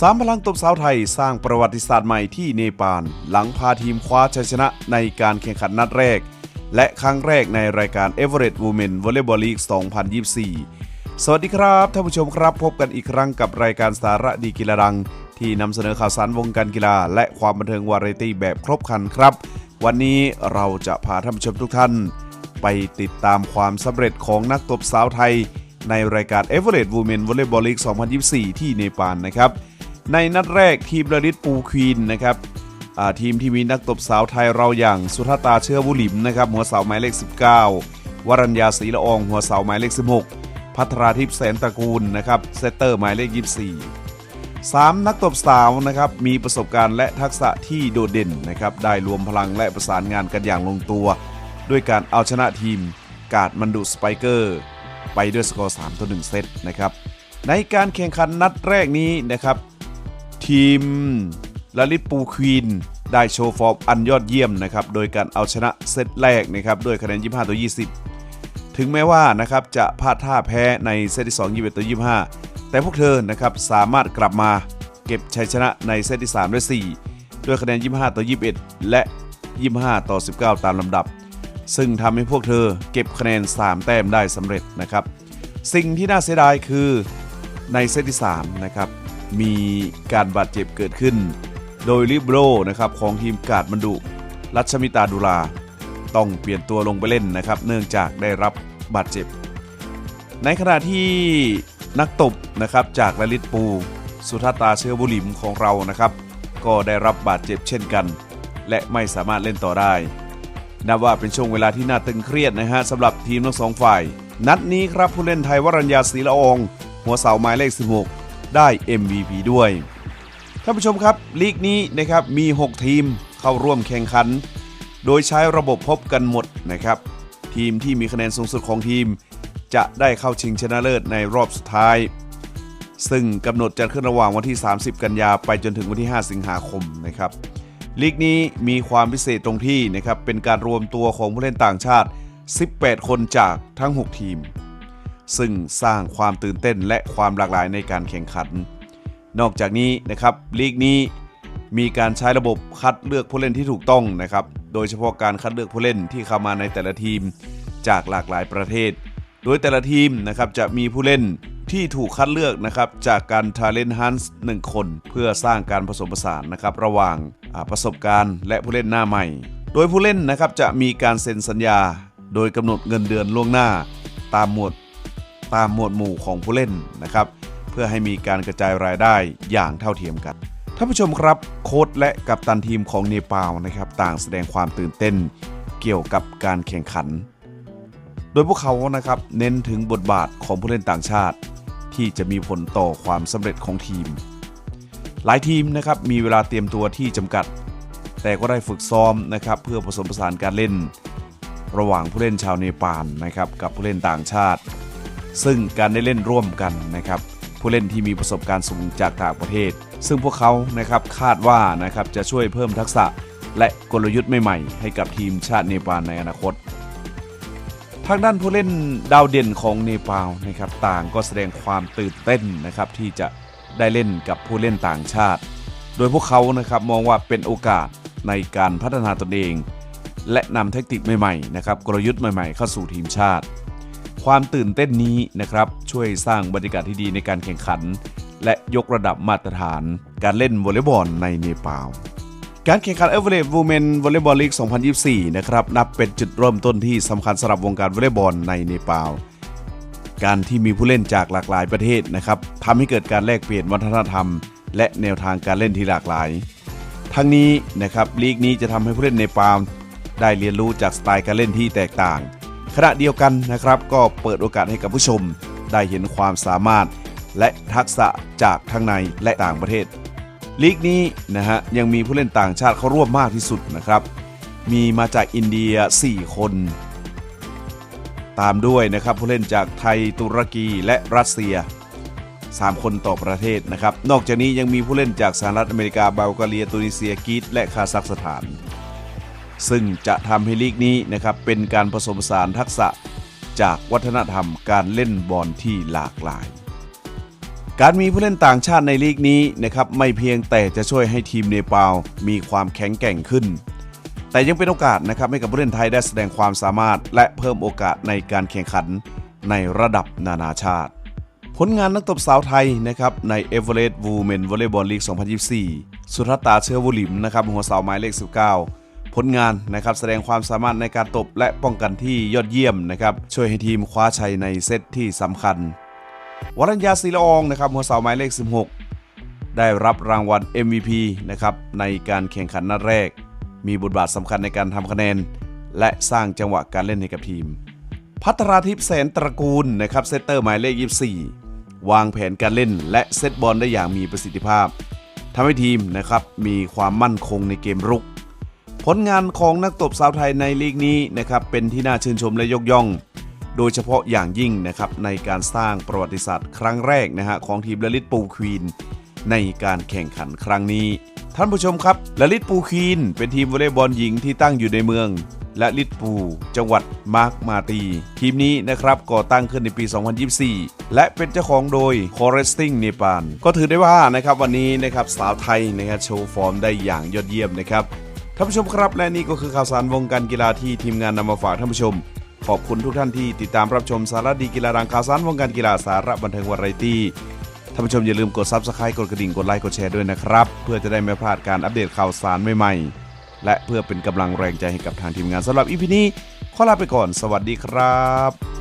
สามพลังตบสาวไทยสร้างประวัติศาสตร์ใหม่ที่เนปาล หลังพาทีมคว้าชัยชนะในการแข่งขันนัดแรก และครั้งแรกในรายการ Everett Women Volleyball League 2024 สวัสดีครับท่านผู้ชมครับพบกันอีกครั้งกับรายการสาระดีกีฬาดัง ที่นำเสนอข่าวสารวงการกีฬา และความบันเทิงวาไรตี้แบบครบครันครับ วันนี้เราจะพาท่านผู้ชมทุกท่าน ไปติดตามความสำเร็จของนักตบสาวไทย ในรายการ Everett Women Volleyball League 2024 ที่เนปาลนะครับ ในนัดแรกทีมระดิษปูควีนนะครับทีมที่มีนักตบสาวไทยเราอย่างสุธาตาเชื้อบุหลิมนะครับหัวเสาหมายเลข 19 วรัญญาศรีละอองหัวเสาหมายเลข 16 พัทราทิพย์แสนตระกูลนะครับเซตเตอร์หมายเลข 24 3 นักตบสาวนะครับมีประสบการณ์และทักษะที่โดดเด่นนะครับได้รวมพลังและประสานงานกันอย่างลงตัว ด้วยการเอาชนะทีมกาดมันดุสไปเกอร์ไปด้วยสกอร์3ต่อ1เซตนะครับในการแข่งขันนัดแรกนี้นะครับ ทีมลลิตปูควีนได้โชว์ฟอร์มอันยอดเยี่ยมนะครับ โดยการเอาชนะเซตแรกนะครับด้วยคะแนน 25 ต่อ 20 ถึงแม้ว่านะครับจะพลาดท่าแพ้ในเซตที่ 2 21 ต่อ 25 แต่พวกเธอนะครับสามารถกลับมาเก็บชัยชนะในเซตที่ 3 และ 4 ด้วยคะแนน 25 ต่อ 21 และ 25 ต่อ 19 ตามลำดับ ซึ่งทำให้พวกเธอเก็บคะแนน 3 แต้มได้สำเร็จนะครับ สิ่งที่น่าเสียดายคือในเซตที่ 3 นะครับ มีการบาดเจ็บเกิดขึ้น โดยลิบโรนะครับของทีมกาดมันดุรัชมิตาดุลาต้องเปลี่ยนตัวลงไปเล่นนะครับ เนื่องจากได้รับบาดเจ็บ ในขณะที่นักตบนะครับจากลลิตปู สุธาตาเชื้อบุหลิมของเรานะครับ ก็ได้รับบาดเจ็บเช่นกัน และไม่สามารถเล่นต่อได้นับว่าเป็นช่วงเวลาที่น่าตึงเครียดนะฮะสำหรับทีมทั้งสองฝ่าย นัดนี้ครับผู้เล่นไทยวรัญญาศรีละอง หัวเสาหมายเลข 16 ได้ MVP ด้วยท่านผู้ชมครับลีกนี้นะครับมี 6 ทีมเข้าร่วมแข่งขัน โดยใช้ระบบพบกันหมดนะครับ ทีมที่มีคะแนนสูงสุดของทีม จะได้เข้าชิงชนะเลิศในรอบสุดท้าย ซึ่งกำหนดจะขึ้นระหว่างวันที่ 30 กันยาไปจนถึงวันที่ 5 สิงหาคมนะครับลีกนี้มีความพิเศษตรงที่นะครับเป็นการรวมตัวของผู้เล่นต่างชาติ 18 คนจากทั้ง 6 ทีม ซึ่งสร้างความตื่นเต้นและความหลากหลายในการแข่งขัน นอกจากนี้นะครับลีกนี้มีการใช้ระบบคัดเลือกผู้เล่นที่ถูกต้องนะครับ โดยเฉพาะการคัดเลือกผู้เล่นที่เข้ามาในแต่ละทีมจากหลากหลายประเทศ โดยแต่ละทีมนะครับจะมีผู้เล่นที่ถูกคัดเลือกนะครับจากการ Talent Hunt 1 คน เพื่อสร้างการผสมผสานนะครับระหว่างประสบการณ์ และผู้เล่นหน้าใหม่ โดยผู้เล่นนะครับจะมีการเซ็นสัญญา โดยกำหนดเงินเดือนล่วงหน้า ตามหมวด ตามหมวดหมู่ของผู้เล่นนะครับ เพื่อให้มีการกระจายรายได้อย่างเท่าเทียมกันท่านผู้ชมครับโค้ชและกัปตันทีมของเนปาลนะครับต่างแสดงความตื่นเต้นเกี่ยวกับการแข่งขัน โดยพวกเขานะครับเน้นถึงบทบาทของผู้เล่นต่างชาติ ที่จะมีผลต่อความสำเร็จของทีม หลายทีมนะครับมีเวลาเตรียมตัวที่จำกัด แต่ก็ได้ฝึกซ้อมนะครับเพื่อผสมผสานการเล่น ระหว่างผู้เล่นชาวเนปาลนะครับกับผู้เล่นต่างชาติ ซึ่งการได้เล่นร่วมกันนะครับผู้เล่นที่มีประสบการณ์สูงจากต่างประเทศ ซึ่งพวกเขานะครับคาดว่านะครับจะช่วยเพิ่มทักษะและกลยุทธ์ใหม่ๆให้กับทีมชาติเนปาลในอนาคต ทางด้านผู้เล่นดาวเด่นของเนปาลนะครับต่างก็แสดงความตื่นเต้นนะครับที่จะได้เล่นกับผู้เล่นต่างชาติ โดยพวกเขานะครับมองว่าเป็นโอกาสในการพัฒนาตนเอง และนำเทคนิคใหม่ๆนะครับกลยุทธ์ใหม่ๆ เข้าสู่ทีมชาติ ความตื่นเต้นนี้นะครับ ช่วยสร้างบรรยากาศที่ดีในการแข่งขัน และยกระดับมาตรฐานการเล่นวอลเลย์บอลในเนปาลการแข่งขัน Everett Women Volleyball League 2024 นะครับ นับเป็นจุดเริ่มต้นที่สำคัญสำหรับวงการวอลเลย์บอลในเนปาล การที่มีผู้เล่นจากหลากหลายประเทศนะครับทำให้เกิดการแลกเปลี่ยนวัฒนธรรม และแนวทางการเล่นที่หลากหลาย ทั้งนี้นะครับลีกนี้จะทำให้ผู้เล่นเนปาลได้เรียนรู้จากสไตล์การเล่นที่แตกต่าง ขณะเดียวกันนะครับ ก็เปิดโอกาสให้กับผู้ชมได้เห็นความสามารถ และทักษะจากทั้งในและต่างประเทศ ลีกนี้นะฮะยังมีผู้เล่นต่างชาติเข้าร่วมมากที่สุดนะครับ มีมาจากอินเดีย 4 คน ตามด้วยนะครับผู้เล่นจากไทยตุรกีและรัสเซีย 3 คนต่อประเทศนะครับ นอกจากนี้ยังมีผู้เล่นจากสหรัฐอเมริกาบัลแกเรียตุนิเซียกรีซและคาซัคสถาน ซึ่งจะทำให้ลีกนี้นะครับเป็นการผสมผสานทักษะจากวัฒนธรรมการเล่นบอลที่หลากหลาย การมีผู้เล่นต่างชาติในลีกนี้นะครับไม่เพียงแต่จะช่วยให้ทีมเนปาลมีความแข็งแกร่งขึ้น แต่ยังเป็นโอกาสนะครับให้กับผู้เล่นไทยได้แสดงความสามารถ และเพิ่มโอกาสในการแข่งขันในระดับนานาชาติ ผลงานนักตบสาวไทยนะครับใน e v e r e s t Women Volleyball League 2024 สุทัตตาเชื้อวุลิมนะครับหัวเสาไม้เลข 19 ผลงานนะครับแสดงความสามารถในการตบและป้องกันที่ยอดเยี่ยมนะครับช่วยให้ทีมคว้าชัยในเซตที่สำคัญ วรัญญาศิลาองนะครับหัวเสาไม้เลข 16 ได้รับรางวัล MVP นะครับในการแข่งขันนัดแรก มีบทบาทสำคัญในการทำคะแนน และสร้างจังหวะการเล่นให้กับทีม พัทราทิพย์แสนตระกูลนะครับเซตเตอร์หมายเลข 24 วางแผนการเล่นและเซตบอลได้อย่างมีประสิทธิภาพทำให้ทีมนะครับมีความมั่นคงในเกมรุก ผลงานของนักตบสาวไทยในลีกนี้นะครับเป็นที่น่าชื่นชมและยกย่อง โดยเฉพาะอย่างยิ่งนะครับในการสร้างประวัติศาสตร์ครั้งแรกนะฮะของทีมละลิตปูควีนในการแข่งขันครั้งนี้ ท่านผู้ชมครับละลิตปูควีนเป็นทีมวอลเลย์บอลหญิงที่ตั้งอยู่ในเมืองและลิตปู จังหวัดมาร์กมาตี ทีมนี้นะครับก่อตั้งขึ้นในปี 2024 และเป็นเจ้าของโดย c o r e s t i n g เนปาลก็ถือได้ว่านะครับวันนี้นะครับสาวไทยนะครับโชว์ฟอร์มได้อย่างยอดเยี่ยมนะครับ ท่านผู้ชมครับ และนี่ก็คือข่าวสารวงการกีฬาที่ทีมงานนำมาฝากท่านผู้ชม ขอบคุณทุกท่านที่ติดตามรับชมสาระดีกีฬาดังข่าวสารวงการกีฬาสาระบันเทิงวาไรตี้ท่านผู้ชมอย่าลืมกด Subscribe กดกระดิ่งกดไลค์กดแชร์ด้วยนะครับ เพื่อจะได้ไม่พลาดการอัปเดตข่าวสารใหม่ๆและเพื่อเป็นกำลังแรงใจให้กับทางทีมงานสำหรับอีพีนี้ขอลาไปก่อน สวัสดีครับ